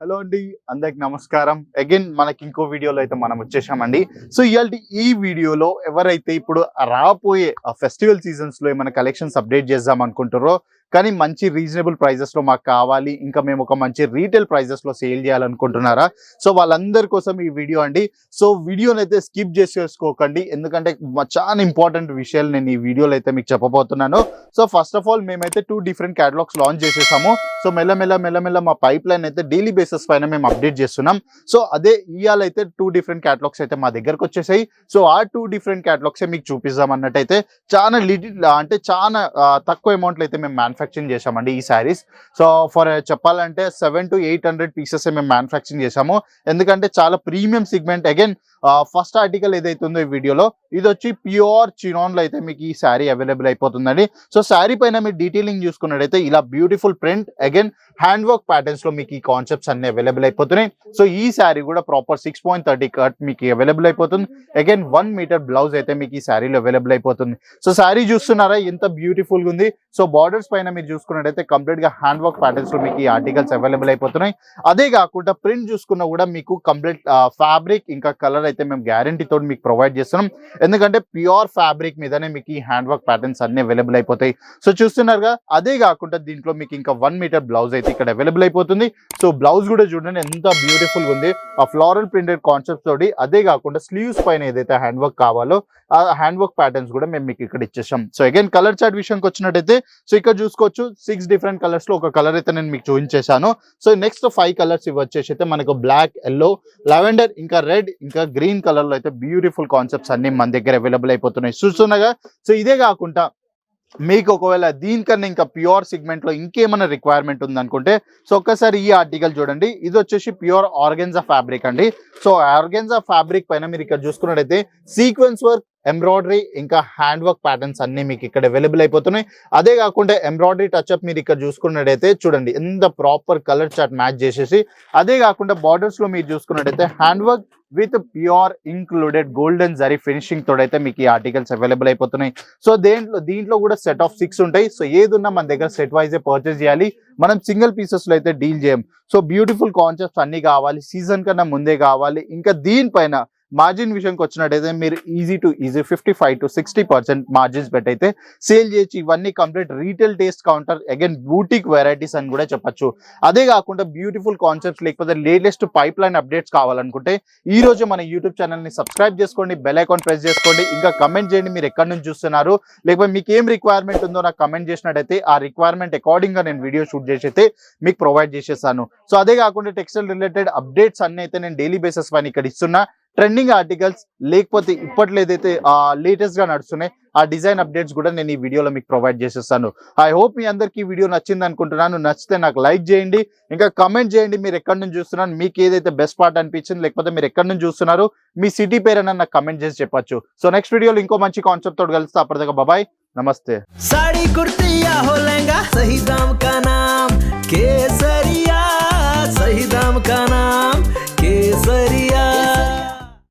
Hello అండి అందరికి నమస్కారం. అగైన్ మనకి ఇంకో వీడియోలో అయితే మనం వచ్చేసామండి. సో ఇవాళ ఈ వీడియోలో ఎవరైతే ఇప్పుడు రాబోయే ఫెస్టివల్ సీజన్స్లో ఏమైనా కలెక్షన్స్ అప్డేట్ చేద్దాం అనుకుంటారో కానీ మంచి రీజనబుల్ ప్రైజెస్లో మాకు కావాలి. ఇంకా మేము ఒక మంచి రీటైల్ ప్రైజెస్లో సేల్ చేయాలనుకుంటున్నారా? సో వాళ్ళందరి కోసం ఈ వీడియో అండి. సో వీడియోని అయితే స్కిప్ చేసేసుకోకండి. ఎందుకంటే చాలా ఇంపార్టెంట్ విషయాలు నేను ఈ వీడియోలో అయితే మీకు చెప్పబోతున్నాను. సో ఫస్ట్ ఆఫ్ ఆల్ మేమైతే టూ డిఫరెంట్ క్యాటలాగ్స్ లాంచ్ చేసేసాము. సో మెల్లమెల్ల మెల్లమెల్ల మా పైప్ లైన్ అయితే డైలీ బేసిస్ పైన మేము అప్డేట్ చేస్తున్నాం. సో అదే ఇవాళ అయితే టూ డిఫరెంట్ క్యాటలాగ్స్ అయితే మా దగ్గరకు వచ్చేసాయి. సో ఆ టూ డిఫరెంట్ క్యాటలాగ్స్ మీకు చూపిస్తాం అన్నట్టయితే చాలా లిటిల్ అంటే చాలా తక్కువ అమౌంట్లో అయితే మేము మ్యానుఫ్యాక్చరింగ్ చేశామండి ఈ శారీస్ సో ఫర్ చెప్పాలంటే seven to eight hundred pieces మేము మ్యానుఫ్యాక్చరింగ్ చేసాము ఎందుకంటే చాలా premium segment again first article ఏదైతే ఉందో ఈ వీడియోలో ఇది వచ్చి ప్యూర్ చినాన్లో అయితే మీకు ఈ శారీ అవైలబుల్ అయిపోతుందండి. సో శారీ పైన మీరు డీటెయిలింగ్ చూసుకున్నట్టయితే ఇలా beautiful print again hand work ప్యాటర్న్స్లో మీకు ఈ కాన్సెప్ట్స్ అన్ని అవైలబుల్ అయిపోతున్నాయి. సో ఈ శారీ కూడా proper six point thirty cut మీకు అవైలబుల్ అయిపోతుంది. అగైన్ వన్ మీటర్ బ్లౌజ్ అయితే మీకు ఈ శారీలో అవైలబుల్ అయిపోతుంది. సో శారీ చూస్తున్నారా? ఎంత బ్యూటిఫుల్గా ఉంది. సో బార్డర్స్ పైన మీరు చూసుకున్నట్టయితే కంప్లీట్గా హ్యాండ్ వర్క్ ప్యాటర్న్స్లో మీకు ఈ ఆర్టికల్స్ అవైలబుల్ అయిపోతున్నాయి. అదే కాకుండా ప్రింట్ చూసుకున్నా కూడా మీకు కంప్లీట్ ఫ్యాబ్రిక్ ఇంకా కలర్ అయితే మేము గ్యారంటీతో తోటి మీకు ప్రొవైడ్ చేస్తున్నాం. ఎందుకంటే ప్యూర్ ఫ్యాబ్రిక్ మీదనే మీకు ఈ హ్యాండ్ వర్క్ ప్యాటర్న్స్ అన్ని అవైలబుల్ అయిపోతాయి. సో చూస్తున్నారుగా అదే కాకుండా దీంట్లో మీకు ఇంకా వన్ మీటర్ బ్లౌజ్ అయితే ఇక్కడ అవైలబుల్ అయిపోతుంది. సో బ్లౌజ్ కూడా చూడండి ఎంత బ్యూటిఫుల్ ఉంది. ఆ ఫ్లోరల్ ప్రింటెడ్ కాన్సెప్ట్ తోటి అదే కాకుండా స్లీవ్స్ పైన ఏదైతే హ్యాండ్ వర్క్ కావాలో ఆ హ్యాండ్ వర్క్ ప్యాటర్న్స్ కూడా మేము మీకు ఇక్కడ ఇచ్చేసాం. సో అగైన్ కలర్ చార్ట్ విషయంకి వచ్చినట్టయితే సో ఇక్కడ చూసుకోవచ్చు. సిక్స్ డిఫరెంట్ కలర్స్లో ఒక కలర్ అయితే నేను మీకు చూపించేశాను. సో నెక్స్ట్ ఫైవ్ కలర్స్ ఇవి వచ్చేసి అయితే మనకు బ్లాక్ ఎల్లో లెవెండర్ ఇంకా రెడ్ ఇంకా గ్రీన్ కలర్లో అయితే బ్యూటిఫుల్ కాన్సెప్ట్స్ అన్ని మన దగ్గర అవైలబుల్ అయిపోతున్నాయి. చూస్తున్నాగా? సో ఇదే కాకుండా మీకు ఒకవేళ దీనికన్నా ఇంకా ప్యూర్ సిగ్మెంట్లో ఇంకేమైనా రిక్వైర్మెంట్ ఉందనుకుంటే సో ఒక్కసారి ఈ ఆర్టికల్ చూడండి. ఇది వచ్చేసి ప్యూర్ ఆర్గెన్జా ఫ్యాబ్రిక్ అండి. సో ఆర్గెన్జా ఫ్యాబ్రిక్ పైన మీరు ఇక్కడ చూసుకున్నట్టయితే సీక్వెన్స్ వర్క్ ఎంబ్రాయిడరీ ఇంకా హ్యాండ్ వర్క్ ప్యాటర్న్స్ అన్ని మీకు ఇక్కడ అవైలబుల్ అయిపోతున్నాయి. అదే కాకుండా ఎంబ్రాయిడరీ టచ్అప్ మీరు ఇక్కడ చూసుకున్నట్టయితే చూడండి ఎంత ప్రాపర్ కలర్ చార్ట్ మ్యాచ్ చేసేసి అదే కాకుండా బార్డర్స్లో మీరు చూసుకున్నట్టయితే hand work with pure included golden zari finishing తోడైతే మీకు ఈ ఆర్టికల్స్ అవైలబుల్ అయిపోతున్నాయి. సో దేంట్లో దీంట్లో కూడా సెట్ ఆఫ్ సిక్స్ ఉంటాయి. సో ఏదున్నా మన దగ్గర సెట్ వైజ్ పర్చేస్ చేయాలి. మనం సింగిల్ పీసెస్లో అయితే డీల్ చేయం. సో బ్యూటిఫుల్ కాన్సెప్ట్స్ అన్ని కావాలి. సీజన్ కన్నా ముందే కావాలి. ఇంకా దీనిపైన మార్జిన్ విషయంకి వచ్చినట్టయితే మీరు easy to easy fifty five to sixty percent margins పెట్టయితే sale చేయొచ్చు ఇవన్నీ complete retail taste counter again boutique varieties అని కూడా చెప్పొచ్చు. అదే కాకుండా బ్యూటిఫుల్ కాన్సెప్ట్స్ లేకపోతే లేటెస్ట్ పైప్ లైన్ అప్డేట్స్ కావాలనుకుంటే ఈ రోజు మన యూట్యూబ్ ఛానల్ని సబ్స్క్రైబ్ చేసుకోండి బెల్ ఐకాన్ ప్రెస్ చేసుకోండి ఇంకా కమెంట్ చేయండి మీరు ఎక్కడి నుంచి చూస్తున్నారు. లేకపోతే మీకు ఏం రిక్వైర్మెంట్ ఉందో నాకు కమెంట్ చేసినట్టయితే ఆ రిక్వైర్మెంట్ అకార్డింగ్గా నేను వీడియో షూట్ చేసి అయితే మీకు ప్రొవైడ్ చేసేసాను సో అదే కాకుండా టెక్స్టైల్ రిలేటెడ్ అప్డేట్స్ అన్ని అయితే నేను డైలీ బేసిస్ పైన ఇక్కడ ఇస్తున్నా. ట్రెండింగ్ ఆర్టికల్స్ లేకపోతే ఇప్పట్లో ఏదైతే లేటెస్ట్గా నడుస్తున్నాయి ఆ డిజైన్ అప్డేట్స్ కూడా నేను ఈ వీడియోలో మీకు ప్రొవైడ్ చేసేస్తాను. ఐ హోప్ మీ అందరికీ వీడియో నచ్చింది అనుకుంటున్నాను. నచ్చితే నాకు లైక్ చేయండి. ఇంకా కమెంట్ చేయండి మీరు ఎక్కడి నుంచి చూస్తున్నారు మీకు ఏదైతే బెస్ట్ పార్ట్ అనిపించింది లేకపోతే మీరు ఎక్కడి నుంచి చూస్తున్నారు మీ సిటీ పేరు అని నాకు కమెంట్ చేసి చెప్పొచ్చు. సో నెక్స్ట్ వీడియోలో ఇంకో మంచి కాన్సెప్ట్ తోటి కలిస్తే అప్పటిదాకా బాబాయ్ నమస్తే. సాడీ కుర్తి